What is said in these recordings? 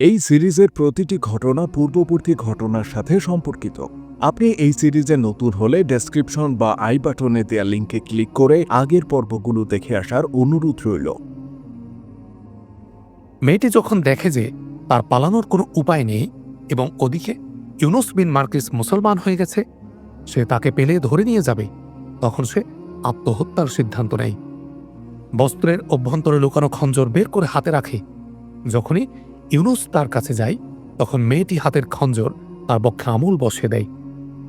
এই সিরিজের প্রতিটি ঘটনা পূর্ববর্তী ঘটনার সাথে সম্পর্কিত। আপনি এই সিরিজে নতুন হলে ডেসক্রিপশন বা আই বাটনে দেওয়া লিঙ্কে ক্লিক করে আগের পর্বগুলো দেখে আসার অনুরোধ রইল। মেয়েটি যখন দেখে যে তার পালানোর কোনো উপায় নেই এবং ওদিকে ইউনুস বিন মার্কিস মুসলমান হয়ে গেছে, সে তাকে পেলে ধরে নিয়ে যাবে, তখন সে আত্মহত্যার সিদ্ধান্ত নেয়। বস্ত্রের অভ্যন্তরে লুকানো খঞ্জর বের করে হাতে রাখে। যখনই ইউনুস তার কাছে যায়, তখন মেয়েটি হাতের খঞ্জর তার বক্ষে আমূল বসে দেয়।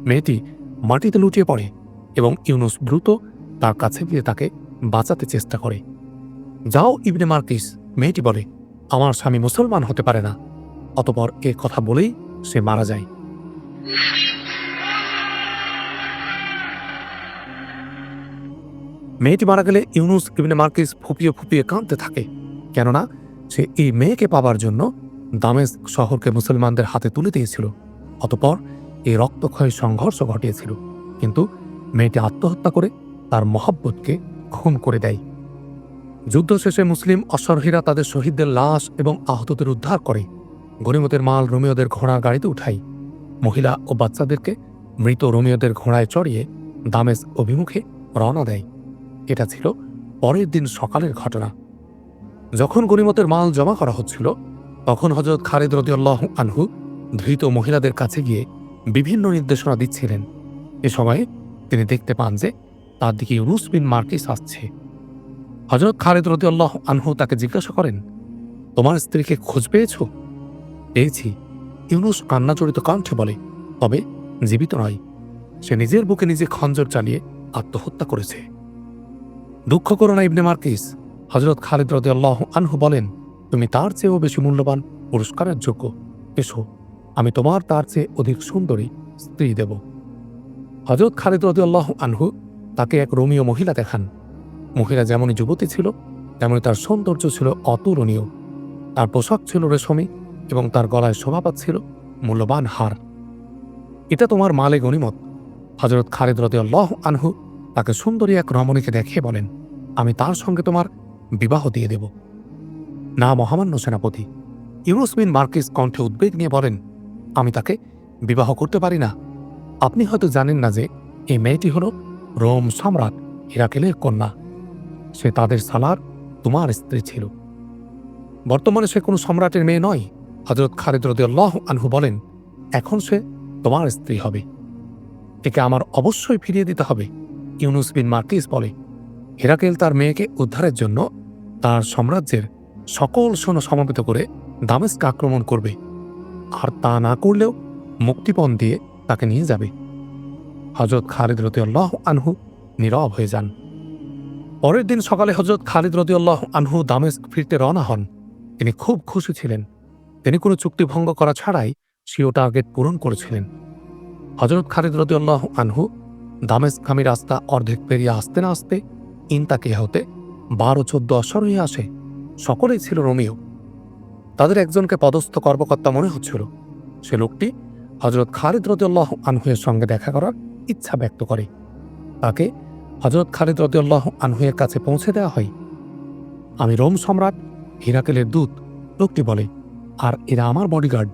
মেয়েটি মাটিতে লুটিয়ে পড়ে এবং ইউনুস দ্রুত তার কাছে গিয়ে তাকে বাঁচাতে চেষ্টা করে। যাও, ইবনে মার্কিস, মেয়েটি বলে, আমার স্বামী মুসলমান হতে পারে না। অতপর এ কথা বলেই সে মারা যায়। মেয়েটি মারা গেলে ইউনুস ইবনে মার্কিস ফুপিয়ে ফুপিয়ে কাঁদতে থাকে, কেননা সে এই মেয়েকে পাবার জন্য দামেজ শহরকে মুসলমানদের হাতে তুলে দিয়েছিল। অতপর এই রক্তক্ষয় সংঘর্ষ ঘটিয়েছিল। কিন্তু মেয়েটি আত্মহত্যা করে তার মহাব্বতকে খুন করে দেয়। যুদ্ধ শেষে মুসলিম অশ্বরহীরা তাদের শহীদদের লাশ এবং আহতদের উদ্ধার করে। গরিমতের মাল রোমিওদের ঘোড়া গাড়িতে উঠাই মহিলা ও বাচ্চাদেরকে মৃত রোমিওদের ঘোড়ায় চড়িয়ে দামেজ অভিমুখে রওনা দেয়। এটা ছিল পরের দিন সকালের ঘটনা। যখন গরিমতের মাল জমা করা হচ্ছিল, তখন হজরত খালিদ রদিউল্লাহ আনহু ধৃত মহিলাদের কাছে গিয়ে বিভিন্ন নির্দেশনা দিচ্ছিলেন। এ সময়ে তিনি দেখতে পান যে তার দিকে ইউনুস বিন মার্কিস আসছে। হজরত খালিদ রদিউল্লাহ আনহু তাকে জিজ্ঞাসা করেন, তোমার স্ত্রীকে খোঁজ পেয়েছ? পেয়েছি। ইউনুস কান্নাজড়িত কণ্ঠে বলে, তবে জীবিত নয়। সে নিজের বুকে নিজে খঞ্জর চালিয়ে আত্মহত্যা করেছে। দুঃখ করো না ইবনে মার্কিস। হজরত খালিদ রদিউল্লাহ আনহু বলেন, তুমি তার চেয়েও বেশি মূল্যবান, পুরস্কারের যোগ্য। এসো, আমি তোমার তার চেয়ে অধিক সুন্দরী স্ত্রী দেব। হজরত খালিদ রদিউল্লাহ আনহু তাকে এক রোমীয় মহিলা দেখান। মহিলা যেমনই যুবতী ছিল তেমনি তার সৌন্দর্য ছিল অতুলনীয়। তার পোশাক ছিল রেশমি এবং তার গলায় শোভা পাচ্ছিল মূল্যবান হার। এটা তোমার মালে গণিমত। হজরত খালিদ রদিউল্লাহ আনহু তাকে সুন্দরী এক রমণীকে দেখে বলেন, আমি তার সঙ্গে তোমার বিবাহ দিয়ে দেব। না মহামান্য সেনাপতি ইউনুস বিন মার্কিস কণ্ঠে উদ্বেগ নিয়ে বলেন, আমি তাকে বিবাহ করতে পারি না। আপনি হয়তো জানেন না যে এই মেয়েটি হল রোম সম্রাট হিরাকেলের কন্যা। সে তাদের সালার তোমার স্ত্রী ছিল। বর্তমানে সে কোনো সম্রাটের মেয়ে নয়। হজরত খালিদ রদিয়াল্লাহ আনহু বলেন, এখন সে তোমার স্ত্রী হবে। একে আমার অবশ্যই ফিরিয়ে দিতে হবে। ইউনুস বিন মার্কিস বলে, হেরাকেল তার মেয়েকে উদ্ধারের জন্য তার সাম্রাজ্যের সকল সৈন্য সমাবেত করে দামেস্ক আক্রমণ করবে। আর তা না করলেও মুক্তিপণ দিয়ে তাকে নিয়ে যাবে। হজরত খালিদ রদিয়াল্লাহ আনহু নীরব হয়ে যান। পরের দিন সকালে হজরত খালিদ রদিউল্লাহ আনহু দামেস্ক ফিরতে রওনা হন। তিনি খুব খুশি ছিলেন। তিনি কোনো চুক্তিভঙ্গ করা ছাড়াই সিও টার্গেট পূরণ করেছিলেন। হজরত খালিদ রদিউল্লাহ আনহু দামেস্কামী রাস্তা অর্ধেক পেরিয়ে আসতে না আসতে ইনতাকে হতে বারো চোদ্দ অশ্বরোহী আসে। সকলেই ছিল রোমিও। তাদের একজনকে পদস্থ কর্মকর্তা মনে হচ্ছিল। সে লোকটি হজরত খালিদ রদিউল্লাহ আনহুয়ের সঙ্গে দেখা করার ইচ্ছা ব্যক্ত করে। তাকে হজরত খালিদ রদিউল্লাহ আনহুয়ের কাছে পৌঁছে দেওয়া হয়। আমি রোম সম্রাট, হিরাকেলের দূত, লোকটি বলে, আর এরা আমার বডিগার্ড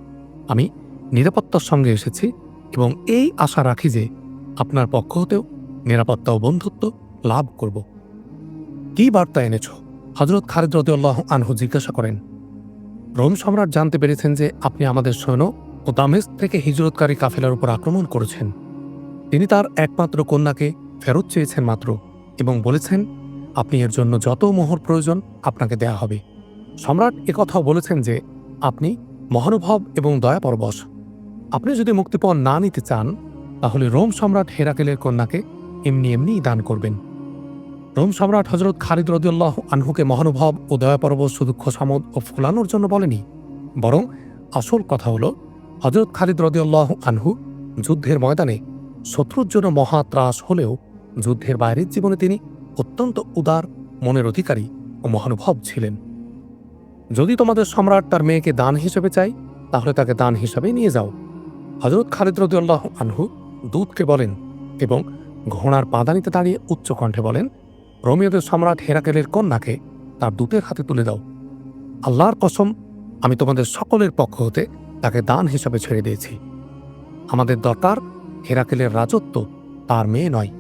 আমি নিরাপত্তার সঙ্গে এসেছি এবং এই আশা রাখি যে আপনার পক্ষ হতেও নিরাপত্তা ও বন্ধুত্ব লাভ করব। কি বার্তা এনেছ? হজরত খালিদ রদিউল্লাহ আনহু জিজ্ঞাসা করেন, রোম সম্রাট জানতে পেরেছেন যে আপনি আমাদের সৈন্য ও দামেস্ক থেকে হিজরতকারী কাফেলার উপর আক্রমণ করেছেন। তিনি তার একমাত্র কন্যাকে ফেরত চেয়েছেন মাত্র এবং বলেছেন, আপনি এর জন্য যত মোহর প্রয়োজন আপনাকে দেয়া হবে। সম্রাট একথাও বলেছেন যে, আপনি মহানুভব এবং দয়াপরবশ। আপনি যদি মুক্তিপণ না নিতে চান, তাহলে রোম সম্রাট হেরাকেলের কন্যাকে এমনি এমনিই দান করবেন। রোম সম্রাট হজরত খালিদ রদিউল্লাহ আনহুকে মহানুভব ও দয়াপরবশ শুধু খোসামদ ও ফুলানোর জন্য বলেনি। বরং আসল কথা হল, হজরত খালিদ রদিউল্লাহ আনহু যুদ্ধের ময়দানে শত্রুর জন্য মহা ত্রাস হলেও যুদ্ধের বাইরের জীবনে তিনি অত্যন্ত উদার মনের অধিকারী ও মহানুভব ছিলেন। যদি তোমাদের সম্রাট তার মেয়েকে দান হিসেবে চাই তাহলে তাকে দান হিসাবে নিয়ে যাও। হজরত খালিদ রদিউল্লাহ আনহু দূতকে বলেন এবং ঘোড়ার পাদানিতে দাঁড়িয়ে উচ্চকণ্ঠে বলেন রোমিওদের সম্রাট হেরাকেলের কন্যাকে তার দূতের হাতে তুলে দাও। আল্লাহর কসম, আমি তোমাদের সকলের পক্ষ হতে তাকে দান হিসাবে ছেড়ে দিয়েছি। আমাদের দরকার হেরাকেলের রাজত্ব, তার মেয়ে নয়।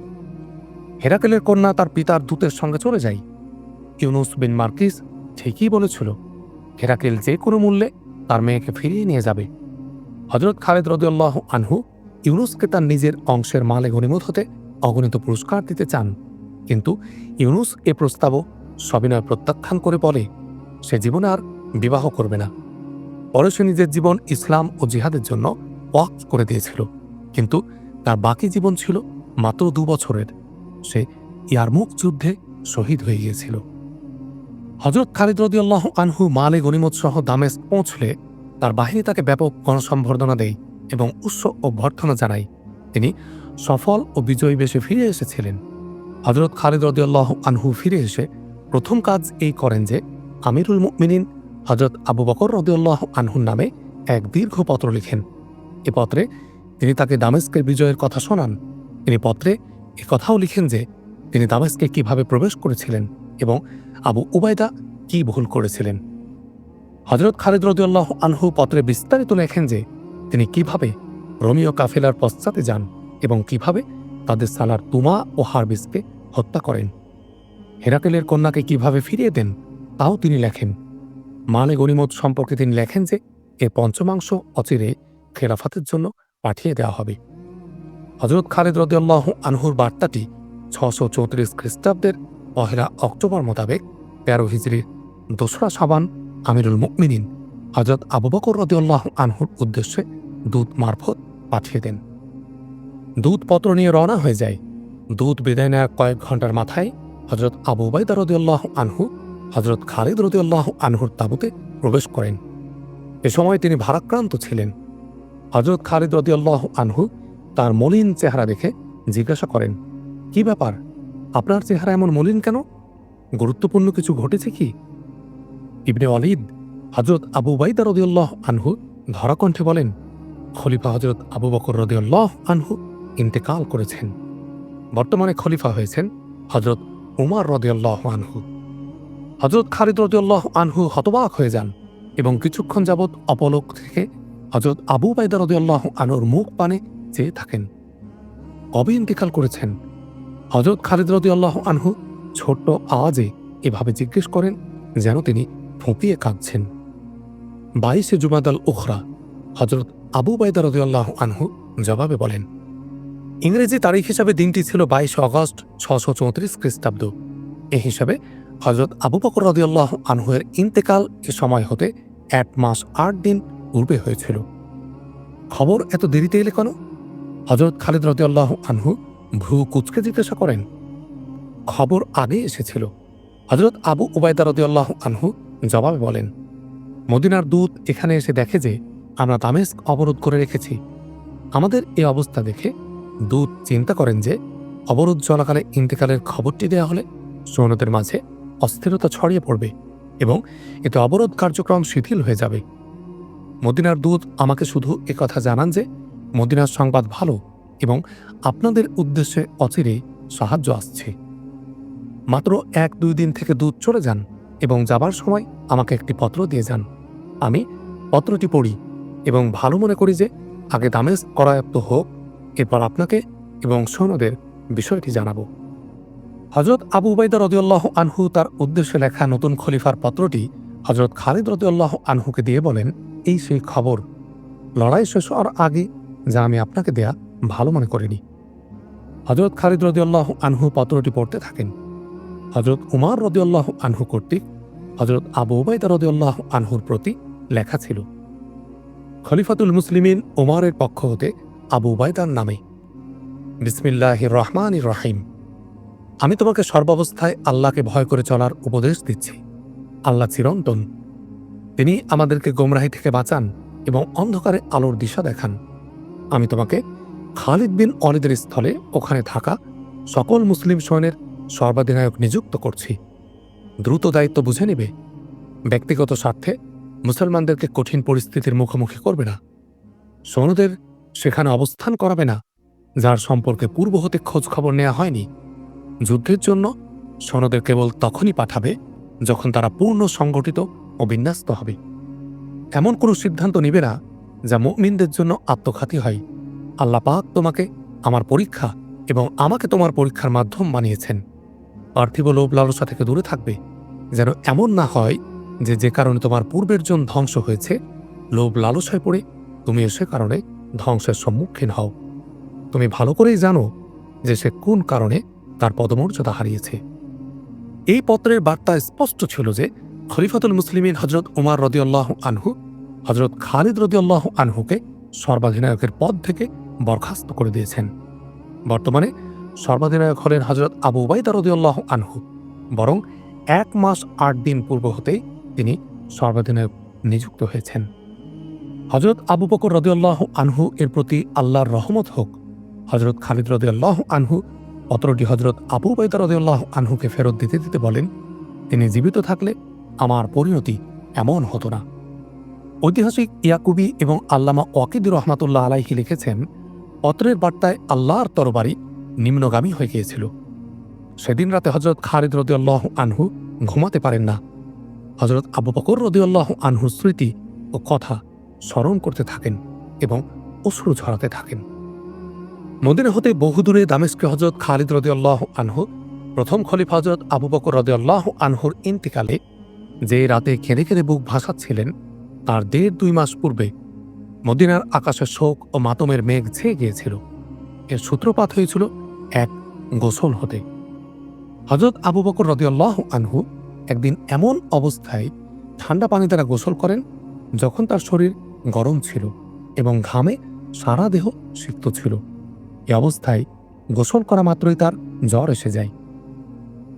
হেরাকেলের কন্যা তার পিতার দূতের সঙ্গে চলে যায়। ইউনুস বিন মার্কিস ঠিকই বলেছিল, হেরাকেল যে কোনো মূল্যে তার মেয়েকে ফিরিয়ে নিয়ে যাবে। হজরত খালেদ রদুল্লাহ আনহু ইউনুসকে তার নিজের অংশের মালে গণিমত হতে অগণিত পুরস্কার দিতে চান। কিন্তু ইউনুস এ প্রস্তাবও সবিনয় প্রত্যাখ্যান করে বলে, সে জীবনে আর বিবাহ করবে না। পরে সে নিজের জীবন ইসলাম ও জিহাদের জন্য ওয়াক করে দিয়েছিল, কিন্তু তার বাকি জীবন ছিল মাত্র দু বছরের। সে ইয়ারমুক যুদ্ধে শহীদ হয়ে গিয়েছিল। হজরত খালিদ রদিউল্লাহ আনহু মালে গনিমত সহ দামেস পৌঁছলে তার বাহিনী তাকে ব্যাপক গণসম্বর্ধনা দেয় এবং উৎস অভ্যর্থনা জানায়। তিনি সফল ও বিজয়ী বেশে ফিরে এসেছিলেন। হজরত খালিদ রদিউল্লাহ আনহু ফিরে এসে প্রথম কাজ এই করেন যে, আমিরুল মুমিনিন হজরত আবু বকর রদিউল্লাহ আনহুর নামে এক দীর্ঘ পত্র লিখেন। এ পত্রে তিনি তাকে দামেস্কের বিজয়ের কথা শোনান। তিনি পত্রে এ কথাও লিখেন যে, তিনি দামেস্কে কীভাবে প্রবেশ করেছিলেন এবং আবু উবায়দা কি ভুল করেছিলেন। হজরত খালিদ রদিউল্লাহ আনহু পত্রে বিস্তারিত লেখেন যে, তিনি কীভাবে রোমিও কাফেলার পশ্চাতে যান এবং কীভাবে তাদের সালার তুমা ও হারবিসকে হত্যা করেন। হেরাকেলের কন্যাকে কীভাবে ফিরিয়ে দেন, তাও তিনি লেখেন। মানে গনিমত সম্পর্কে তিনি লেখেন যে এর পঞ্চমাংশ অচিরে খেলাফাতের জন্য পাঠিয়ে দেওয়া হবে। হজরত খালিদ রদিয়াল্লাহ আনহুর বার্তাটি ছশো চৌত্রিশ খ্রিস্টাব্দের পহেলা অক্টোবর মোতাবেক তেরো হিজড়ির দোসরা সাবান আমিরুল মুকমিনিন হজরত আবু বকর রদিউল্লাহ আনহুর উদ্দেশ্যে দূত মারফত পাঠিয়ে দেন। দূত পত্র নিয়ে রওনা হয়ে যায় দূত বিদায় নেওয়ার কয়েক ঘণ্টার মাথায় হজরত আবু বাইদা রদিউল্লাহ আনহু হজরত খালিদ রদিউল্লাহ আনহুর তাবুতে প্রবেশ করেন। এ সময় তিনি ভারাক্রান্ত ছিলেন। হজরত খালিদ রদিউল্লাহ আনহু তার মলিন চেহারা দেখে জিজ্ঞাসা করেন, কি ব্যাপার? আপনার চেহারা এমন মলিন কেন? গুরুত্বপূর্ণ কিছু ঘটেছে কি? ইবনে অলিদ হজরত আবু বাইদা রদিউল্লাহ আনহু ধরাকণ্ঠে বলেন, খলিফা হজরত আবু বকর রদিউল্লাহ আনহু ইন্তেকাল করেছেন। বর্তমানে খলিফা হয়েছেন হজরত উমার রদিউল্লাহ আনহু। হজরত খালিদ রদিউল্লাহ আনহু হতবাক হয়ে যান এবং কিছুক্ষণ যাবৎ অপলোক থেকে হজরত আবু বাইদা রদিউল্লাহ আনুর মুখ পানে চেয়ে থাকেন। কবে ইন্তেকাল করেছেন? হজরত খালিদ রদিউল্লাহ আনহু ছোট্ট আওয়াজে এভাবে জিজ্ঞেস করেন যেন তিনি ফুঁপিয়ে কাঁদছেন। বাইশে জুমাদাল উখরা হজরত আবু বাইদা রদিউল্লাহ আনহু জবাবে বলেন ইংরেজি তারিখ হিসাবে দিনটি ছিল বাইশে অগস্ট ছশো চৌত্রিশ খ্রিস্টাব্দ। এ হিসাবে হজরত আবু বকর রদিউল্লাহ আনহুয়ের ইন্তেকাল এ সময় হতে এক মাস আট দিন পূর্বে হয়েছিল। খবর এত দেরিতে এলে কেন? হজরত খালিদ রদিউল্লাহ আনহু ভ্রু কুচকে জিজ্ঞাসা করেন। খবর আগে এসেছিল। হজরত আবু উবায়দা রদিউল্লাহ আনহু জবাবে বলেন, মদিনার দূত এখানে এসে দেখে যে আমরা দামেস্ক অবরোধ করে রেখেছি। আমাদের এই অবস্থা দেখে দূত চিন্তা করেন যে, অবরোধ চলাকালে ইন্তেকালের খবরটি দেওয়া হলে সৈন্যদের মাঝে অস্থিরতা ছড়িয়ে পড়বে এবং এতে অবরোধ কার্যক্রম শিথিল হয়ে যাবে। মদিনার দূত আমাকে শুধু কথা জানান যে, মদিনার সংবাদ ভালো এবং আপনাদের উদ্দেশ্যে অচিরে সাহায্য আসছে। মাত্র এক দুই দিন থেকে দূত চলে যান এবং যাবার সময় আমাকে একটি পত্র দিয়ে যান। আমি পত্রটি পড়ি এবং ভালো মনে করি যে, আগে দামেজ করায়ত্ত হোক এরপর আপনাকে এবং সৈন্যদের বিষয়টি জানাব। হজরত আবু উবাইদা রদিউল্লাহ আনহু তার উদ্দেশ্যে লেখা নতুন খলিফার পত্রটি হজরত খালিদ রদিউল্লাহ আনহুকে দিয়ে বলেন, এই সেই খবর। লড়াই শেষ হওয়ার আগে যা আমি আপনাকে দেয়া ভালো মনে করিনি। হজরত খালিদ রদিউল্লাহ আনহু পত্রটি পড়তে থাকেন। হজরত উমার রদিউল্লাহ আনহু কর্তৃক হজরত আবু উবাইদা রদিউল্লাহ আনহুর প্রতি লেখা ছিল, খলিফাতুল মুসলিমিন উমারের পক্ষ হতে আবু উবাইদার নামে। বিসমিল্লাহ রহমান রহিম। আমি তোমাকে সর্বাবস্থায় আল্লাহকে ভয় করে চলার উপদেশ দিচ্ছি। আল্লাহ চিরন্তন। তিনি আমাদেরকে গোমরাহি থেকে বাঁচান এবং অন্ধকারে আলোর দিশা দেখান। আমি তোমাকে খালিদ বিন অলিদের স্থলে ওখানে থাকা সকল মুসলিম সৈন্যের সর্বাধিনায়ক নিযুক্ত করছি। দ্রুত দায়িত্ব বুঝে নেবে। ব্যক্তিগত স্বার্থে মুসলমানদেরকে কঠিন পরিস্থিতির মুখোমুখি করবে না। সৈন্যদের সেখানে অবস্থান করাবে না, যার সম্পর্কে পূর্ব হতে খোঁজ খবর নেওয়া হয়নি। যুদ্ধের জন্য সৈন্যদের কেবল তখনই পাঠাবে যখন তারা পূর্ণ সংগঠিত ও বিন্যস্ত হবে। এমন কোনো সিদ্ধান্ত নিবে না যা মুমিনদের জন্য আত্মঘাতী হয়। আল্লাহ পাক তোমাকে আমার পরীক্ষা এবং আমাকে তোমার পরীক্ষার মাধ্যম বানিয়েছেন। পার্থিব লোভ লালসা থেকে দূরে থাকবে, যেন এমন না হয় যে যে কারণে তোমার পূর্বের জন ধ্বংস হয়েছে, লোভ লালসায় পড়ে তুমি এসে কারণে ধ্বংসের সম্মুখীন হও। তুমি ভালো করেই জানো যে সে কোন কারণে তার পদমর্যাদা হারিয়েছে। এই পত্রের বার্তা স্পষ্ট ছিল যে খলিফাতুল মুসলিমিন হজরত উমার রদিউল্লাহ আনহু হজরত খালিদ রদিউল্লাহ আনহুকে সর্বাধিনায়কের পদ থেকে বরখাস্ত করে দিয়েছেন। বর্তমানে সর্বাধিনায়ক হলেন হজরত আবু উবাইদা রদিউল্লাহ আনহু। বরং এক মাস আট দিন পূর্ব হতেই তিনি সর্বাধিনায়ক নিযুক্ত হয়েছেন। হজরত আবু বকর রদিউল্লাহ আনহু এর প্রতি আল্লাহর রহমত হোক। হজরত খালিদ রদিউল্লাহ আনহু পত্রটি হজরত আবু উবাইদা রদিউল্লাহ আনহুকে ফেরত দিতে দিতে বলেন, তিনি জীবিত থাকলে আমার পরিণতি এমন হতো না। ঐতিহাসিক ইয়াকুবি এবং আল্লামা ওয়াকিদুর রহমাতুল্লাহ আলাইহি লিখেছেন পত্রের বার্তায় আল্লাহর তরবারি নিম্নগামী হয়ে গিয়েছিল। সেদিন রাতে হজরত খালিদ রদিউল্লাহ আনহু ঘুমাতে পারেন না। হজরত আবু বকর রদিউল্লাহ আনহুর স্মৃতি ও কথা স্মরণ করতে থাকেন এবং অশ্রু ঝরাতে থাকেন। মদিনা হতে বহুদূরে দামেস্কে হজরত খালিদ রদিউল্লাহ আনহু, প্রথম খলিফা হজরত আবু বকর রদিউল্লাহ আনহুর ইন্তিকালে যে রাতে কেঁদে কেঁদে বুক ভাসাচ্ছিলেন, তার দেড় দুই মাস পূর্বে মদিনার আকাশে শোক ও মাতমের মেঘ ছেয়ে গিয়েছিল। এর সূত্রপাত হয়েছিল এক গোসল হতে। হজরত আবু বকর রদিউল্লাহ আনহু একদিন এমন অবস্থায় ঠান্ডা পানি দ্বারা গোসল করেন যখন তার শরীর গরম ছিল এবং ঘামে সারা দেহ সিক্ত ছিল, এ অবস্থায় গোসল করা মাত্রই তার জ্বর এসে যায়।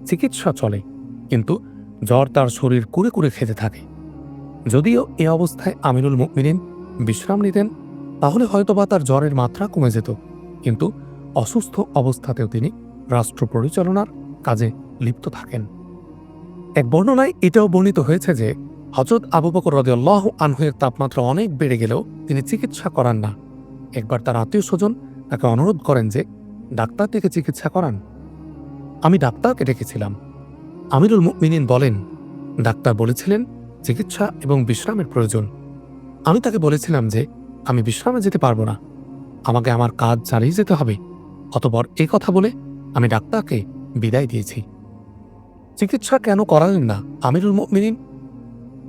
চিকিৎসা চলে, কিন্তু জ্বর তার শরীর কুড়ে কুড়ে খেতে থাকে। যদিও এ অবস্থায় আমিরুল মুকমিনিন বিশ্রাম নিতেন, তাহলে হয়তোবা তার জ্বরের মাত্রা কমে যেত, কিন্তু অসুস্থ অবস্থাতেও তিনি রাষ্ট্র পরিচালনার কাজে লিপ্ত থাকেন। এক বর্ণনায় এটাও বর্ণিত হয়েছে যে হজরত আবু বকর রদিয়াল্লাহ আনহুয়ের তাপমাত্রা অনেক বেড়ে গেলেও তিনি চিকিৎসা করান না। একবার তার আত্মীয় স্বজন তাকে অনুরোধ করেন যে, ডাক্তার থেকে চিকিৎসা করান। আমি ডাক্তারকে ডেকেছিলাম। আমিরুল মুমিনিন বলেন, ডাক্তার বলেছিলেন চিকিৎসা এবং বিশ্রামের প্রয়োজন। আমি তাকে বলেছিলাম যে, আমি বিশ্রামে যেতে পারব না। আমাকে আমার কাজ চালিয়ে যেতে হবে। অতপর এ কথা বলে আমি ডাক্তারকে বিদায় দিয়েছি। চিকিৎসা কেন করালেন না? আমিরুল মুমিনিন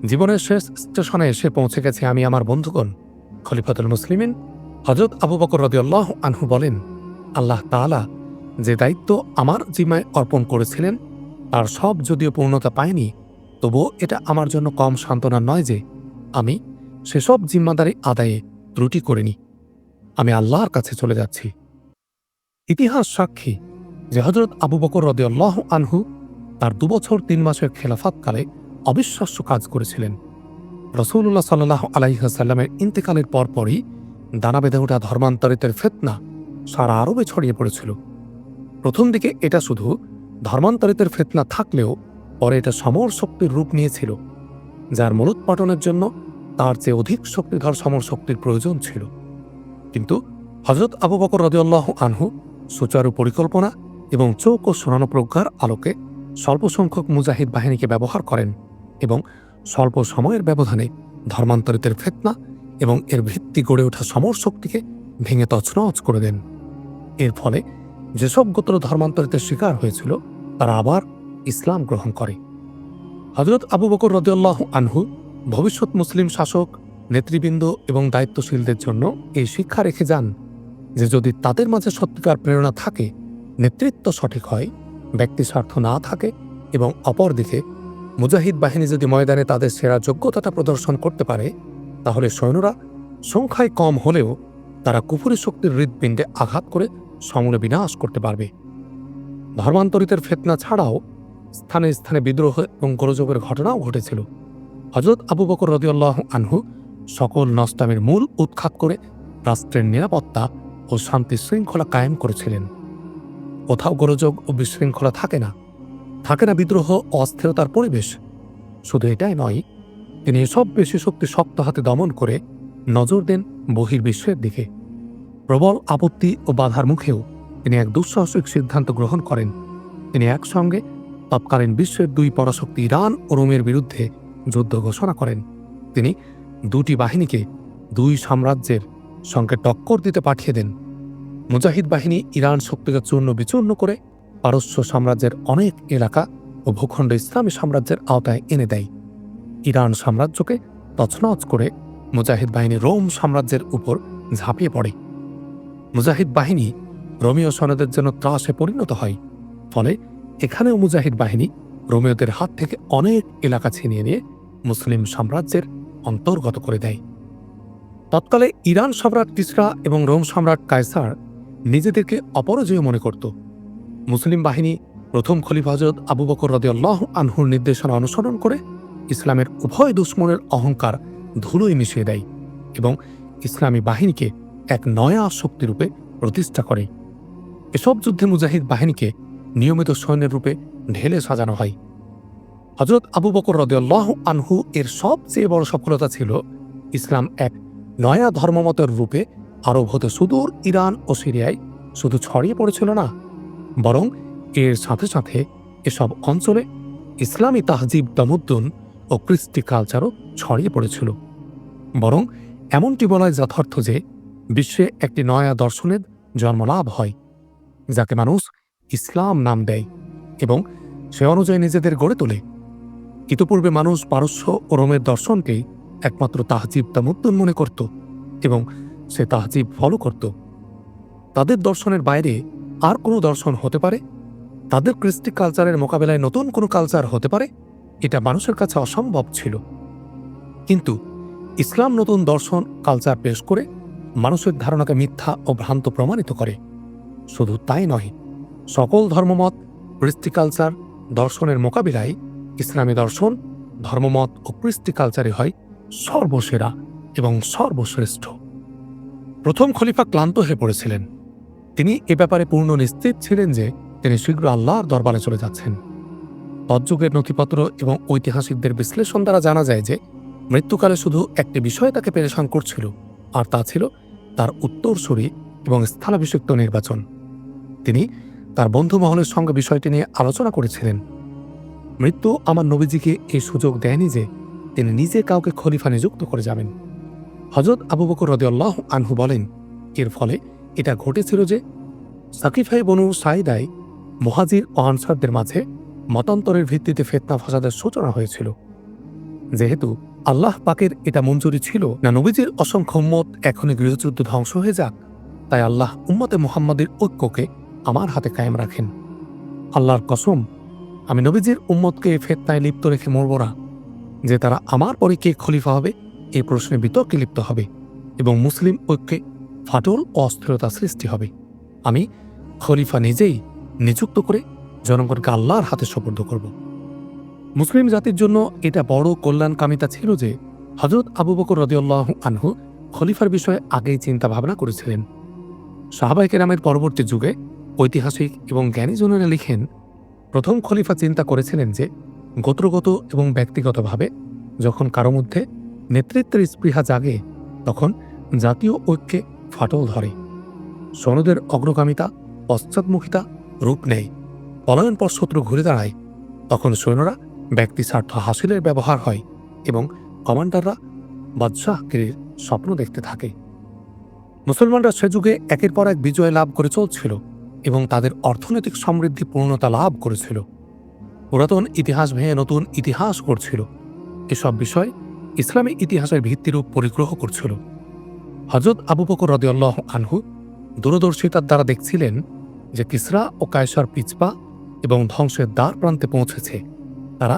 জীবনের শেষ স্টেশনে এসে পৌঁছে গেছে আমি আমার বন্ধুগণ, খলিফাতুল মুসলিমিন। হজরত আবু বকর রদিয়াল্লাহ আনহু বলেন, আল্লাহ তাআলা যে দায়িত্ব আমার জিম্মায় অর্পণ করেছিলেন, তার সব যদিও পূর্ণতা পায়নি, তবুও এটা আমার জন্য কম সান্ত্বনা নয় যে আমি সেসব জিম্মাদারি আদায়ে ত্রুটি করিনি। আমি আল্লাহর কাছে চলে যাচ্ছি। ইতিহাস সাক্ষী যে হজরত আবু বকর রদিয়াল্লাহ আনহু তার দুবছর তিন মাসের খেলাফাতকালে অবিশ্বাস্য কাজ করেছিলেন। রসুল্লাহ সাল্লাহ আলাইসাল্লামের ইন্তেকালের পরপরই দানা বেঁধে ওঠা ধর্মান্তরিতের ফেতনা সারা আরবে ছড়িয়ে পড়েছিল। প্রথম দিকে এটা শুধু ধর্মান্তরিতের ফেতনা থাকলেও পরে এটা সমর শক্তির রূপ নিয়েছিল, যার মূলোৎপাটনের জন্য তার চেয়ে অধিক শক্তিধর সমর শক্তির প্রয়োজন ছিল। কিন্তু হজরত আবু বকর রদিউল্লাহ আনহু সুচারু পরিকল্পনা এবং চোখ ও শোনানো প্রজ্ঞার আলোকে স্বল্প সংখ্যক মুজাহিদ বাহিনীকে ব্যবহার করেন। এবং স্বল্প সময়ের ব্যবধানে ধর্মান্তরিতের ফেতনা এবং এর ভিত্তি গড়ে ওঠা সমর শক্তিকে ভেঙে তছনছ করে দেন। এর ফলে যেসব গোত্র ধর্মান্তরিতের শিকার হয়েছিল, তারা আবার ইসলাম গ্রহণ করে। হজরত আবু বকর রদিউল্লাহ আনহু ভবিষ্যৎ মুসলিম শাসক, নেতৃবৃন্দ এবং দায়িত্বশীলদের জন্য এই শিক্ষা রেখে যান যে যদি তাদের মাঝে সত্যিকার প্রেরণা থাকে, নেতৃত্ব সঠিক হয়, ব্যক্তি স্বার্থ না থাকে এবং অপরদিকে মুজাহিদ বাহিনী যদি ময়দানে তাদের সেরা যোগ্যতাটা প্রদর্শন করতে পারে, তাহলে সৈন্যরা সংখ্যায় কম হলেও তারা কুফুরি শক্তির হৃদপিণ্ডে আঘাত করে সমূলে বিনাশ করতে পারবে। ধর্মান্তরিতের ফেতনা ছাড়াও স্থানে স্থানে বিদ্রোহ এবং গোলযোগের ঘটনাও ঘটেছিল। হজরত আবু বকর রদিউল্লাহ আনহু সকল নষ্টামের মূল উৎখাত করে রাষ্ট্রের নিরাপত্তা ও শান্তি শৃঙ্খলা কায়েম করেছিলেন। কোথাও গোলযোগ ও বিশৃঙ্খলা থাকে না। থাকে না বিদ্রোহ, অস্থিরতার পরিবেশ। শুধু এটাই নয়, তিনি এসব বেশি শক্তি শক্ত হাতে দমন করে নজর দেন বহির্বিশ্বের দিকে। প্রবল আপত্তি ও বাধার মুখেও তিনি এক দুঃসাহসিক সিদ্ধান্ত গ্রহণ করেন। তিনি একসঙ্গে তৎকালীন বিশ্বের দুই পরাশক্তি ইরান ও রোমের বিরুদ্ধে যুদ্ধ ঘোষণা করেন। তিনি দুটি বাহিনীকে দুই সাম্রাজ্যের সঙ্গে টক্কর দিতে পাঠিয়ে দেন। মুজাহিদ বাহিনী ইরান শক্তিকে চূর্ণ বিচূর্ণ করে পারস্য সাম্রাজ্যের অনেক এলাকা ও ভূখণ্ড ইসলামী সাম্রাজ্যের আওতায় এনে দেয়। ইরান সাম্রাজ্যকে তছনছ করে মুজাহিদ বাহিনী রোম সাম্রাজ্যের উপর ঝাঁপিয়ে পড়ে। মুজাহিদ বাহিনী রোমিও সনদের জন্য ত্রাসে পরিণত হয়, ফলে এখানেও মুজাহিদ বাহিনী রোমিওদের হাত থেকে অনেক এলাকা ছিনিয়ে নিয়ে মুসলিম সাম্রাজ্যের অন্তর্গত করে দেয়। তৎকালে ইরান সম্রাট কিসরা এবং রোম সম্রাট কায়সার নিজেদেরকে অপরাজয় মনে করত। মুসলিম বাহিনী প্রথম খলিফা হজরত আবু বকর রদিয়াল্লাহ আনহুর নির্দেশনা অনুসরণ করে ইসলামের উভয় দুশ্মনের অহংকার ধুলোয় মিশিয়ে দেয় এবং ইসলামী বাহিনীকে এক নয়া শক্তিরূপে প্রতিষ্ঠা করে। এসব যুদ্ধে মুজাহিদ বাহিনীকে নিয়মিত সৈন্যের রূপে ঢেলে সাজানো হয়। হজরত আবু বকর রদিয়াল্লাহ আনহু এর সবচেয়ে বড় সফলতা ছিল ইসলাম এক নয়া ধর্মমতের রূপে আরব হতে সুদূর ইরান ও সিরিয়ায় শুধু ছড়িয়ে পড়েছিল না বরং এর সাথে সাথে এসব অঞ্চলে ইসলামী তাহজিব তামুদ্দুন ও কৃষ্টি কালচারও ছড়িয়ে পড়েছিল। বরং এমনটি বলাই যথার্থ যে বিশ্বে একটি নয়া দর্শনের জন্মলাভ হয়, যাকে মানুষ ইসলাম নাম দেয় এবং সে অনুযায়ী নিজেদের গড়ে তোলে। ইতপূর্বে মানুষ পারস্য ও রোমের দর্শনকেই একমাত্র তাহজিব তামুদ্দুন মনে করত এবং সে তাহজিব ফলো করত। তাদের দর্শনের বাইরে আর কোনো দর্শন হতে পারে? তাদের কৃষ্টি কালচারের মোকাবেলায় নতুন কোনো কালচার হতে পারে? এটা মানুষের কাছে অসম্ভব ছিল। কিন্তু ইসলাম নতুন দর্শন, কালচার পেশ করে মানুষের ধারণাকে মিথ্যা ও ভ্রান্ত প্রমাণিত করে। শুধু তাই নয় সকল ধর্মমত, কৃষ্টি কালচার, দর্শনের মোকাবিলায় ইসলামী দর্শন, ধর্মমত ও কৃষ্টি কালচারে হয় সর্বসেরা এবং সর্বশ্রেষ্ঠ। প্রথম খলিফা ক্লান্ত হয়ে পড়েছিলেন। তিনি এ ব্যাপারে পূর্ণ নিশ্চিত ছিলেন যে তিনি শীঘ্র আল্লাহর দরবারে চলে যাচ্ছেন। তজ্জুগের নথিপত্র এবং ঐতিহাসিকদের বিশ্লেষণ দ্বারা জানা যায় যে মৃত্যুকালে শুধু একটি বিষয় তাকে পেরেশান করছিল, আর তা ছিল তার উত্তরসূরি এবং স্থলাভিষিক্ত নির্বাচন। তিনি তার বন্ধু মহলের সঙ্গে বিষয়টি নিয়ে আলোচনা করেছিলেন। মৃত্যু আমার নবীজিকে এই সুযোগ দেয়নি যে তিনি নিজে কাউকে খলিফা নিযুক্ত করে যাবেন। হজরত আবু বকর রদিয়াল্লাহ আনহু বলেন, এর ফলে এটা ঘটেছিল যে সাকিফাই বনু সাইদাই মহাজির ও আনসারদের মাঝে মতান্তরের ভিত্তিতে ফেতনা ফাসাদের সূচনা হয়েছিল। যেহেতু আল্লাহ পাকের এটা মঞ্জুরি ছিল না নবীজির অসংখ্য উম্মত এখনই গৃহযুদ্ধ ধ্বংস হয়ে যাক, তাই আল্লাহ উম্মতে মুহাম্মাদের ঐক্যকে আমার হাতে কায়েম রাখেন। আল্লাহর কসম, আমি নবীজির উম্মতকে ফেতনায় লিপ্ত রেখে মরব না। যে তারা আমার পরে কে খলিফা হবে, এ প্রশ্নে বিতর্কে লিপ্ত হবে এবং মুসলিম ঐক্যে ফাটল অস্থিরতা সৃষ্টি হবে। আমি খলিফা নিজেই নিযুক্ত করে জনগণকে আল্লাহর হাতে সপর্দ করব। মুসলিম জাতির জন্য এটা বড় কল্যাণকামিতা ছিল যে হজরত আবু বকর রদিউল্লাহ আনহু খলিফার বিষয়ে আগেই চিন্তা ভাবনা করেছিলেন। সাহাবাই কেরামের পরবর্তী যুগে ঐতিহাসিক এবং জ্ঞানী জ্ঞানীজনেরা লিখেন, প্রথম খলিফা চিন্তা করেছিলেন যে গোত্রগত এবং ব্যক্তিগতভাবে যখন কারও মধ্যে নেতৃত্বের স্পৃহা জাগে, তখন জাতীয় ঐক্যে ফাটল ধরে। সনদের অগ্রগামিতা, পশ্চাৎমুখিতা রূপ নেয় পলায়ন পর শত্রু ঘুরে দাঁড়ায়। তখন সৈন্যরা ব্যক্তি স্বার্থ হাসিলের ব্যবহার হয় এবং কমান্ডাররা বাদশাহগিরির স্বপ্ন দেখতে থাকে। মুসলমানরা সে যুগে একের পর এক বিজয় লাভ করে চলছিল এবং তাদের অর্থনৈতিক সমৃদ্ধি, পূর্ণতা লাভ করেছিল। পুরাতন ইতিহাস ভেঙে নতুন ইতিহাস করছিল এসব বিষয় ইসলামী ইতিহাসের ভিত্তিরূপ পরিগ্রহ করছিল। হজরত আবু বকর রদিয়াল্লাহ আনহু দূরদর্শিতার দ্বারা দেখছিলেন যে কিসরা ও কায়সার পিছপা এবং ধ্বংসের দ্বার প্রান্তে পৌঁছেছে। তারা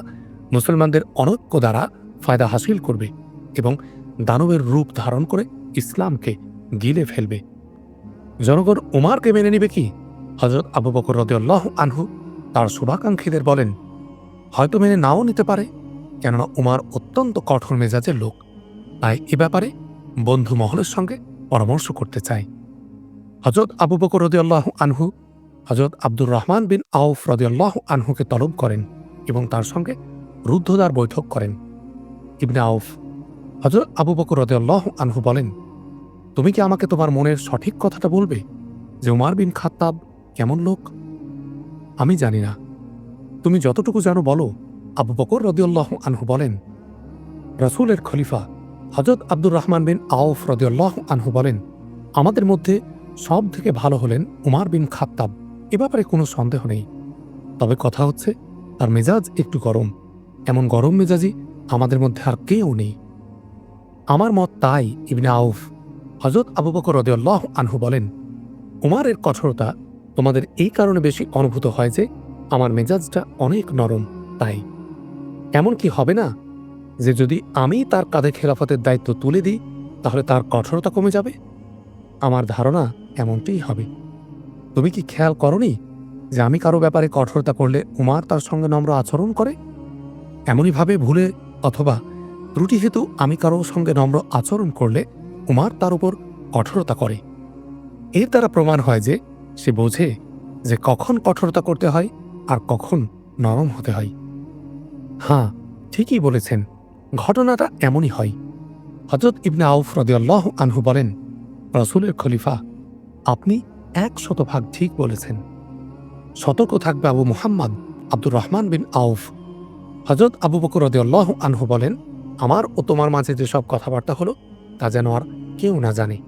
মুসলমানদের অনৈক্য দ্বারা ফায়দা হাসিল করবে এবং দানবের রূপ ধারণ করে ইসলামকে গিলে ফেলবে। জনগণ উমারকে মেনে নিবে কি? হজরত আবু বকর রদিয়াল্লাহ আনহু তার শুভাকাঙ্ক্ষীদের বলেন, হয়তো মেনে নাও নিতে পারে, কেননা উমার অত্যন্ত কঠোর মেজাজের লোক। তাই এ ব্যাপারে বন্ধু মহলের সঙ্গে পরামর্শ করতে চাই। হজরত আবু বকর রদিয়াল্লাহ আনহু হজরত আব্দুর রহমান বিন আউফ রদিয়াল্লাহ আনহুকে তলব করেন এবং তার সঙ্গে রুদ্ধদ্বার বৈঠক করেন। ইবনে আউফ হজরত আবু বকর রদিয়াল্লাহ আনহু বলেন, তুমি কি আমাকে তোমার মনের সঠিক কথাটা বলবে যে উমার বিন খাত্তাব কেমন লোক? আমি জানি না। তুমি যতটুকু জানো বলো, আবু বকর রদিউল্লাহ আনহু বলেন। রাসূলের খলিফা হজরত আব্দুর রহমান বিন আউফ রদিউল্লাহ আনহু বলেন, আমাদের মধ্যে সব থেকে ভালো হলেন উমার বিন খাত্তাব। এ ব্যাপারে কোনো সন্দেহ নেই। তবে কথা হচ্ছে, তার মেজাজ একটু গরম। এমন গরম মেজাজি আমাদের মধ্যে আর কেউ নেই। আমার মত তাই, ইবনে আউফ হজরত আবু বকর রদিউল্লাহ আনহু বলেন, উমারের কঠোরতা তোমাদের এই কারণে বেশি অনুভূত হয় যে, আমার মেজাজটা অনেক নরম, তাই। এমন কি হবে না যে যদি আমি তার কাঁধে খেলাফতের দায়িত্ব তুলে দিই, তাহলে তার কঠোরতা কমে যাবে। আমার ধারণা এমনটিই হবে। তুমি কি খেয়াল করনি যে আমি কারও ব্যাপারে কঠোরতা করলে উমার তার সঙ্গে নম্র আচরণ করে? এমনইভাবে ভুলে অথবা ত্রুটি হেতু আমি কারও সঙ্গে নম্র আচরণ করলে উমার তার উপর কঠোরতা করে। এর দ্বারা প্রমাণ হয় যে সে বোঝে যে কখন কঠোরতা করতে হয় আর কখন নরম হতে হয়। হ্যাঁ ঠিকই বলেছেন। ঘটনাটা এমনই হয়। হজরত ইবনে আউফ রদিয়াল্লাহ আনহু বলেন, রসুলের খলিফা, আপনি এক শতভাগ ঠিক বলেছেন। সতর্ক থাকবে আবু মুহাম্মদ আব্দুর রহমান বিন আউফ। হজরত আবু বকর রদিয়াল্লাহ আনহু বলেন, আমার ও তোমার মাঝে যেসব কথাবার্তা হলো, তা যেন আর কেউ না জানে।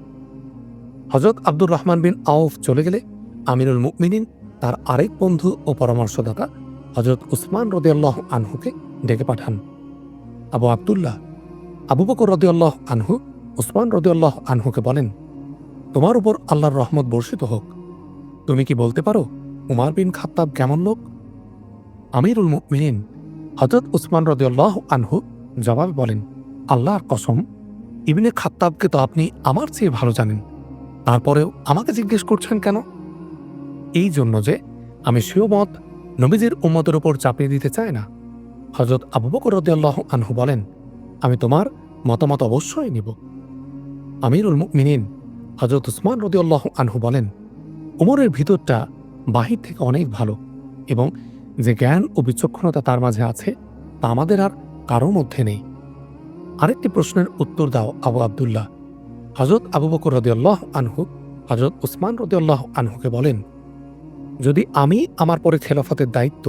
হজরত আব্দুর রহমান বিন আউফ চলে গেলে আমিরুল মুকমিনিন তার আরেক বন্ধু ও পরামর্শদাতা হজরত উসমান রদিয়াল্লাহ আনহুকে ডেকে পাঠান। আবু আবদুল্লাহ, আবু বকর রদিয়াল্লাহ আনহু, উসমান রদিয়াল্লাহ আনহুকে বলেন, তোমার উপর আল্লাহর রহমত বর্ষিত হোক। তুমি কি বলতে পারো উমার বিন খাত্তাব কেমন লোক? আমিরুল মুকমিনিন হজরত উসমান রদিয়াল্লাহ আনহু জবাবে বলেন, আল্লাহর কসম, ইবনে খাত্তাবকে তো আপনি আমার চেয়ে ভালো জানেন। তারপরেও আমাকে জিজ্ঞেস করছেন কেন? এই জন্য যে আমি সেও মত নবীজির উম্মতের উপর চাপিয়ে দিতে চাই না। হজরত আবু বকর রদিয়াল্লাহ আনহু বলেন, আমি তোমার মতামত অবশ্যই নিব। আমিরুল মুমিনিন হজরত উসমান রদিয়াল্লাহ আনহু বলেন, উমরের ভিতরটা বাহির থেকে অনেক ভালো এবং যে জ্ঞান ও বিচক্ষণতা তার মাঝে আছে, তা আমাদের আর কারও মধ্যে নেই। আরেকটি প্রশ্নের উত্তর দাও আবু আবদুল্লাহ। হজরত আবু বকর আনহু হজরত উসমান রদিয়াল্লাহ আনহুকে বলেন, যদি আমি আমার পরে খেলাফতের দায়িত্ব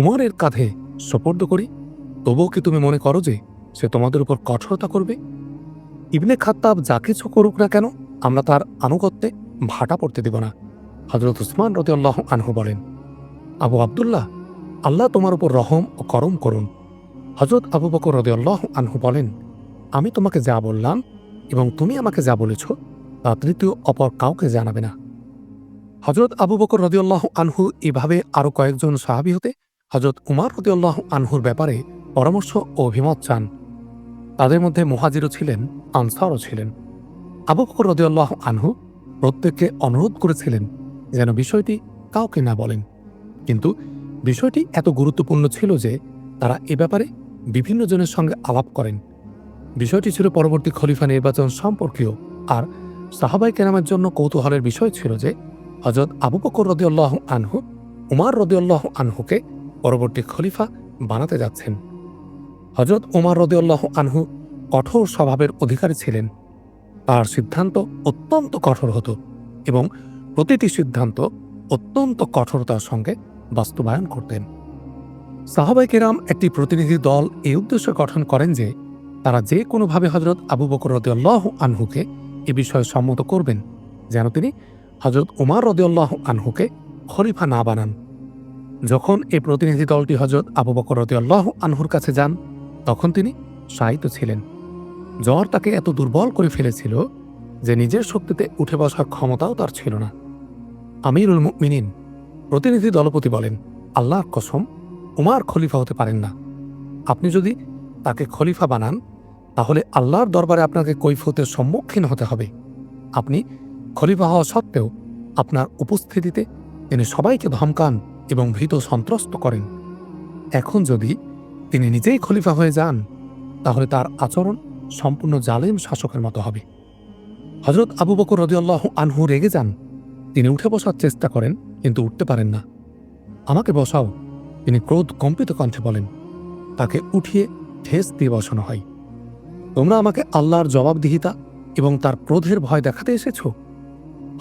উমরের কাঁধে সোপর্দ করি। তবুও কি তুমি মনে করো যে সে তোমাদের উপর কঠোরতা করবে? ইবনে খাত্তাব যা কিছু করুক না কেন, আমরা তার আনুগত্যে ভাটা পড়তে দেব না। হজরত উসমান রদিয়াল্লাহ আনহু বলেন, আবু আবদুল্লাহ, আল্লাহ তোমার উপর রহম ও করম করুন। হজরত আবু বকর রদিয়াল্লাহ আনহু বলেন, আমি তোমাকে যা বললাম এবং তুমি আমাকে যা বলেছ, তা তৃতীয় অপর কাউকে জানাবে না। হজরত আবু বকর রদিউল্লাহ আনহু এভাবে আরও কয়েকজন সাহাবি হতে হজরত উমার রদিউল্লাহ আনহুর ব্যাপারে পরামর্শ ও অভিমত চান। তাদের মধ্যে মুহাজিরও ছিলেন, আনসারও ছিলেন। আবু বকর রদিউল্লাহ আনহু প্রত্যেককে অনুরোধ করেছিলেন যেন বিষয়টি কাউকে না বলেন। কিন্তু বিষয়টি এত গুরুত্বপূর্ণ ছিল যে তারা এ ব্যাপারে বিভিন্ন জনের সঙ্গে আলাপ করেন। বিষয়টি ছিল পরবর্তী খলিফা নির্বাচন সম্পর্কীয়। আর সাহাবাই কেরামের জন্য কৌতূহলের বিষয় ছিল যে হজরত আবু বকর রদিউল্লাহ আনহু, উমার রদিউল্লাহ আনহুকে পরবর্তী খলিফা বানাতে যাচ্ছেন। হজরত উমার রদিউল্লাহ আনহু কঠোর স্বভাবের অধিকারী ছিলেন। তার সিদ্ধান্ত অত্যন্ত কঠোর হতো এবং প্রতিটি সিদ্ধান্ত অত্যন্ত কঠোরতার সঙ্গে বাস্তবায়ন করতেন। সাহাবাই কেরাম একটি প্রতিনিধি দল এই উদ্দেশ্যে গঠন করেন যে, তারা যে কোনোভাবে হজরত আবু বকর রদিউল্লাহ আনহুকে এ বিষয়ে সম্মত করবেন, যেন তিনি হজরত উমার রদিউল্লাহ আনহুকে খলিফা না বানান। যখন এই প্রতিনিধি দলটি হজরত আবু বকর রদিউল্লাহ আনহুর কাছে যান, তখন তিনি সাহিত্য ছিলেন। জ্বর তাকে এত দুর্বল করে ফেলেছিল যে নিজের শক্তিতে উঠে বসার ক্ষমতাও তার ছিল না। আমিরুল মিনিন প্রতিনিধি দলপতি বলেন, আল্লাহর কসম, উমার খলিফা হতে পারেন না। আপনি যদি তাকে খলিফা বানান, তাহলে আল্লাহর দরবারে আপনাকে কৈফতের সম্মুখীন হতে হবে। আপনি খলিফা হওয়া সত্ত্বেও আপনার উপস্থিতিতে তিনি সবাইকে ধমকান এবং ভীত সন্ত্রস্ত করেন। এখন যদি তিনি নিজেই খলিফা হয়ে যান, তাহলে তার আচরণ সম্পূর্ণ জালেম শাসকের মতো হবে। হজরত আবু বকর রদিয়াল্লাহ আনহু রেগে যান। তিনি উঠে বসার চেষ্টা করেন, কিন্তু উঠতে পারেন না। আমাকে বসাও। তিনি ক্রোধ কম্পিত কণ্ঠে বলেন। তাকে উঠিয়ে ঠেস দিয়ে বসানো হয়। তোমরা আমাকে আল্লাহর জবাবদিহিতা এবং তার ক্রোধের ভয় দেখাতে এসেছ?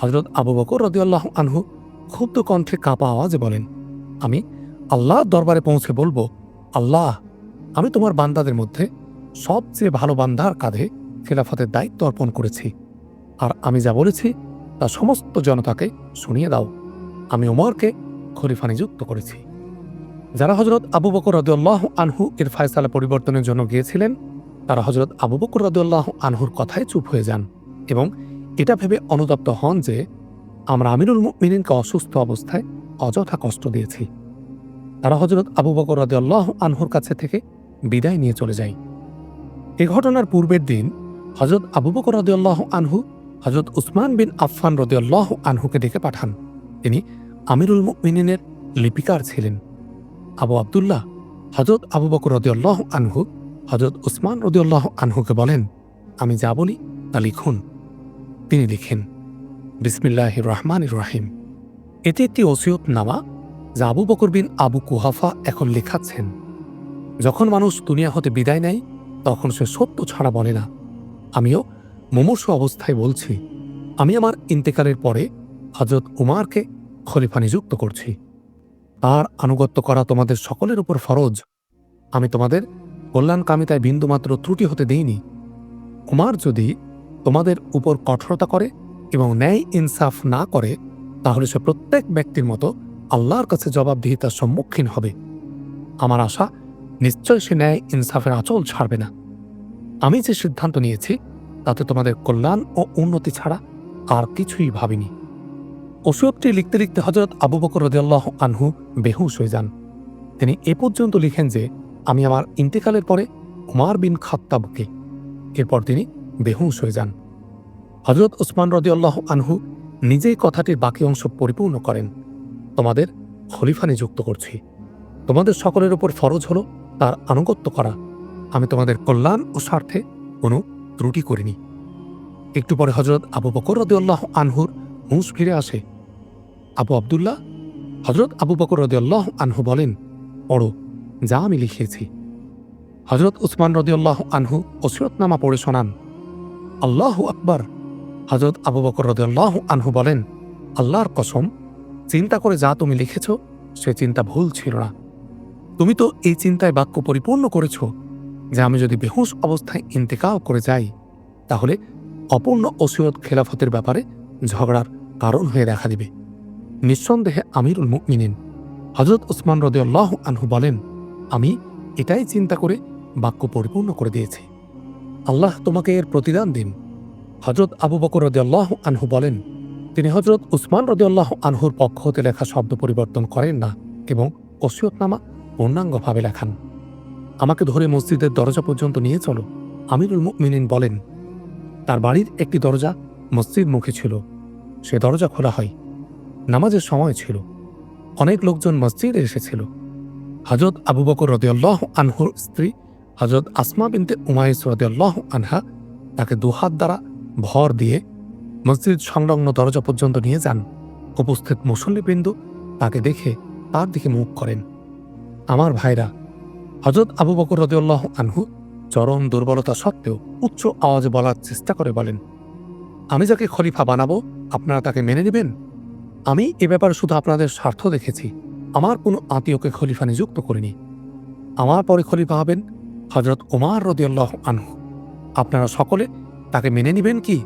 হজরত আবু বকর রদিয়াল্লাহ আনহু ক্ষুব্ধ কণ্ঠে কাঁপা আওয়াজে বলেন, আমি আল্লাহর দরবারে পৌঁছে বলব, আল্লাহ, আমি তোমার বান্দাদের মধ্যে সবচেয়ে ভালো বান্দার কাঁধে খেলাফতের দায়িত্ব অর্পণ করেছি। আর আমি যা বলেছি, তা সমস্ত জনতাকে শুনিয়ে দাও। আমি ওমরকে খলিফা নিযুক্ত করেছি। যারা হজরত আবু বকর রদুল্লাহ আনহু এর ফায়সালা পরিবর্তনের জন্য গিয়েছিলেন, তারা হজরত আবু বকর রদুল্লাহ আনহুর কথায় চুপ হয়ে যান এবং এটা ভেবে অনুতপ্ত হন যে আমরা আমিরুল মিনিনকে অসুস্থ অবস্থায় অযথা কষ্ট দিয়েছি। তারা হজরত আবু বকর রদুল্লাহ আনহুর কাছে থেকে বিদায় নিয়ে চলে যায়। এ ঘটনার পূর্বের দিন হজরত আবু বকর রদুল্লাহ আনহু হজরত উসমান বিন আফফান রদুল্লাহ আনহুকে ডেকে পাঠান। তিনি আমিরুল মিনিনের লিপিকার ছিলেন। আবু আবদুল্লাহ হজরত আবু বকর রদিউল্লাহ আনহু হজরত উসমান রদিউল্লাহ আনহুকে বলেন, আমি যা বলি তা লিখুন। তিনি লিখেন বিসমিল্লাহ রহমান রাহিম। এটি একটি ওসিয়ত নামা যা আবু বকর বিন আবু কুহাফা এখন লেখাচ্ছেন। যখন মানুষ দুনিয়া হতে বিদায় নেয়, তখন সে সত্য ছাড়া বলে না। আমিও মুমূর্ষ অবস্থায় বলছি, আমি আমার ইন্তেকালের পরে হজরত উমারকে খলিফা নিযুক্ত করছি। তার আনুগত্য করা তোমাদের সকলের উপর ফরজ। আমি তোমাদের কল্যাণকামিতায় বিন্দুমাত্র ত্রুটি হতে দেইনি। উমার যদি তোমাদের উপর কঠোরতা করে এবং ন্যায় ইনসাফ না করে, তাহলে সে প্রত্যেক ব্যক্তির মতো আল্লাহর কাছে জবাবদিহিতার সম্মুখীন হবে। আমার আশা, নিশ্চয় সে ন্যায় ইনসাফের আঁচল ছাড়বে না। আমি যে সিদ্ধান্ত নিয়েছি, তাতে তোমাদের কল্যাণ ও উন্নতি ছাড়া আর কিছুই ভাবিনি। ওসিয়তটি লিখতে লিখতে হজরত আবু বকর রদিয়াল্লাহ আনহু বেহুশ হয়ে যান। তিনি এ পর্যন্ত লিখেন যে, আমি আমার ইন্তেকালের পরে উমার বিন খাত্তাবকে। এরপর তিনি বেহুশ হয়ে যান। হজরত ওসমান রদিয়াল্লাহ আনহু নিজেই কথাটির বাকি অংশ পরিপূর্ণ করেন। তোমাদের খলিফা নিযুক্ত করছি। তোমাদের সকলের উপর ফরজ হলো তার আনুগত্য করা। আমি তোমাদের কল্যাণ ও স্বার্থে কোনো ত্রুটি করিনি। একটু পরে হজরত আবু বকর রদিয়াল্লাহ আনহুর হুঁশ ফিরে আসে। আবু আবদুল্লাহ হজরত আবু বকর রদিয়াল্লাহ আনহু বলেন, পড়ো, যা আমি লিখিয়েছি। হজরত উসমান রদিয়াল্লাহ আনহু ওসিয়তনামা পড়ে শোনান, আল্লাহ আকবার। হজরত আবু বকর রদিয়াল্লাহ আনহু বলেন, আল্লাহর কসম, চিন্তা করে যা তুমি লিখেছ, সে চিন্তা ভুল ছিল না। তুমি তো এই চিন্তায় বাক্য পরিপূর্ণ করেছ, যে আমি যদি বেহুশ অবস্থায় ইন্তেকাল করে যাই, তাহলে অপূর্ণ ওসিয়ত খেলাফতের ব্যাপারে ঝগড়ার কারণ হয়ে দেখা দিবে। নিঃসন্দেহে আমিরুল মুকমিনিন হজরত ওসমান রদিয়াল্লাহ আনহু বলেন, আমি এটাই চিন্তা করে বাক্য পরিপূর্ণ করে দিয়েছি। আল্লাহ তোমাকে এর প্রতিদান দিন। হজরত আবু বকর রদিয়াল্লাহ আনহু বলেন, তিনি হজরত উসমান রদিয়াল্লাহ আনহুর পক্ষ হতে লেখা শব্দ পরিবর্তন করেন না এবং ওসিয়তনামা পূর্ণাঙ্গভাবে লেখান। আমাকে ধরে মসজিদের দরজা পর্যন্ত নিয়ে চলো, আমিরুল মুকমিনিন বলেন। তার বাড়ির একটি দরজা মসজিদ মুখে ছিল। সে দরজা খোলা হয়। নামাজের সময় ছিল। অনেক লোকজন মসজিদে এসেছিল। হজরত আবু বকর রদিয়াল্লাহ আনহুর স্ত্রী হজরত আসমা বিনতে উমাইস রদিয়াল্লাহ আনহা তাকে দুহাত দ্বারা ভর দিয়ে মসজিদ সংলগ্ন দরজা পর্যন্ত নিয়ে যান। উপস্থিত মুসল্লিবৃন্দ তাকে দেখে তার দিকে মুখ করেন। আমার ভাইরা হজরত আবু বকর রদিয়াল্লাহ আনহু চরম দুর্বলতা সত্ত্বেও উচ্চ আওয়াজে বলার চেষ্টা করে বলেন, আমি যাকে খলিফা বানাবো, আপনারা তাকে মেনে নেবেন? আমি এ ব্যাপারে শুধু আপনাদের স্বার্থ দেখেছি। আমার কোনো আত্মীয়কে খলিফা নিযুক্ত করিনি। আমার পরে খলিফা হবেন হজরত ওমার রদিয়াল্লাহ আনহু। আপনারা সকলে মেনে নেবেন কি?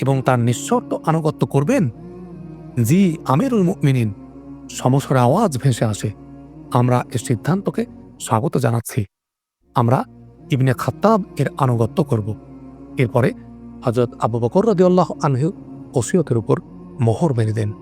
এবং তার নিঃশর্ত আনুগত্য করবেন? জি, আমিরুল মিনিন সমস্যার আওয়াজ ভেসে আসে। আমরা এ সিদ্ধান্তকে স্বাগত জানাচ্ছি। আমরা ইবনে খাত্তাব এর আনুগত্য করব। এরপরে হজরত আবু বকর রদিউল্লাহ আনহু ওসিয়তের উপর মোহর মেরে দেন।